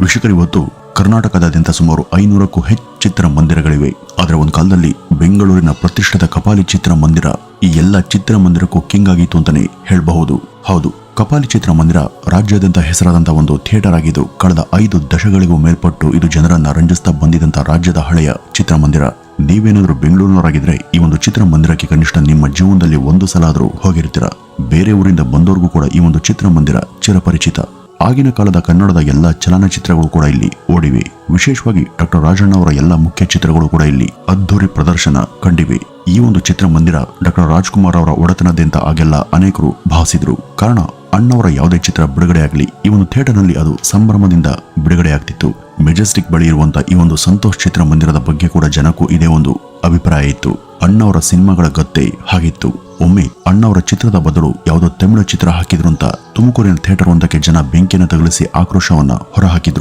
ವೀಕ್ಷಕರು, ಇವತ್ತು ಕರ್ನಾಟಕದಾದ್ಯಂತ ಸುಮಾರು ಐನೂರಕ್ಕೂ ಹೆಚ್ಚು ಚಿತ್ರಮಂದಿರಗಳಿವೆ. ಆದರೆ ಒಂದು ಕಾಲದಲ್ಲಿ ಬೆಂಗಳೂರಿನ ಪ್ರತಿಷ್ಠಿತ ಕಪಾಲಿ ಚಿತ್ರಮಂದಿರ ಈ ಎಲ್ಲ ಚಿತ್ರಮಂದಿರಕ್ಕೂ ಕಿಂಗ್ ಆಗಿತ್ತು ಅಂತಾನೆ ಹೇಳಬಹುದು. ಹೌದು, ಕಪಾಲಿ ಚಿತ್ರಮಂದಿರ ರಾಜ್ಯಾದ್ಯಂತ ಹೆಸರಾದಂತಹ ಒಂದು ಥಿಯೇಟರ್ ಆಗಿದ್ದು, ಕಳೆದ ಐದು ದಶಕಗಳಿಗೂ ಮೇಲ್ಪಟ್ಟು ಇದು ಜನರನ್ನ ರಂಜಿಸ್ತಾ ಬಂದಿದಂತ ರಾಜ್ಯದ ಹಳೆಯ ಚಿತ್ರಮಂದಿರ. ನೀವೇನಾದರೂ ಬೆಂಗಳೂರಿನವರಾಗಿದ್ರೆ ಈ ಒಂದು ಚಿತ್ರಮಂದಿರಕ್ಕೆ ಕನಿಷ್ಠ ನಿಮ್ಮ ಜೀವನದಲ್ಲಿ ಒಂದು ಸಲ ಆದರೂ ಹೋಗಿರ್ತೀರ. ಬೇರೆ ಊರಿಂದ ಬಂದವರಿಗೂ ಕೂಡ ಈ ಒಂದು ಚಿತ್ರಮಂದಿರ ಚಿರಪರಿಚಿತ. ಆಗಿನ ಕಾಲದ ಕನ್ನಡದ ಎಲ್ಲ ಚಲನಚಿತ್ರಗಳು ಕೂಡ ಇಲ್ಲಿ ಓಡಿವೆ. ವಿಶೇಷವಾಗಿ ಡಾಕ್ಟರ್ ರಾಜಣ್ಣ ಅವರ ಎಲ್ಲ ಮುಖ್ಯ ಚಿತ್ರಗಳು ಕೂಡ ಇಲ್ಲಿ ಅದ್ಧೂರಿ ಪ್ರದರ್ಶನ ಕಂಡಿವೆ. ಈ ಒಂದು ಚಿತ್ರಮಂದಿರ ಡಾಕ್ಟರ್ ರಾಜ್ಕುಮಾರ್ ಅವರ ಒಡೆತನದಿಂದ ಆಗೆಲ್ಲ ಅನೇಕರು ಭಾವಿಸಿದ್ರು ಕಾರಣ, ಅಣ್ಣವರ ಯಾವುದೇ ಚಿತ್ರ ಬಿಡುಗಡೆ ಆಗಲಿ ಈ ಒಂದು ಥಿಯೇಟರ್ನಲ್ಲಿ ಅದು ಸಂಭ್ರಮದಿಂದ ಬಿಡುಗಡೆ ಆಗ್ತಿತ್ತು ಮೆಜೆಸ್ಟಿಕ್ ಬಳಿ ಇರುವಂತಹ ಈ ಒಂದು ಸಂತೋಷ್ ಚಿತ್ರಮಂದಿರದ ಬಗ್ಗೆ ಕೂಡ ಜನಕ್ಕೂ ಇದೇ ಒಂದು ಅಭಿಪ್ರಾಯ ಇತ್ತು. ಅಣ್ಣವರ ಸಿನಿಮಾಗಳ ಗತ್ತೆ ಹಾಗಿತ್ತು. ಒಮ್ಮೆ ಅಣ್ಣವರ ಚಿತ್ರದ ಬದಲು ಯಾವುದೋ ತಮಿಳು ಚಿತ್ರ ಹಾಕಿದ್ರು ಅಂತ ತುಮಕೂರಿನ ಥಿಯೇಟರ್ ಒಂದಕ್ಕೆ ಜನ ಬೆಂಕಿಯನ್ನು ತಗುಲಿಸಿ ಆಕ್ರೋಶವನ್ನ ಹೊರಹಾಕಿದ್ರು.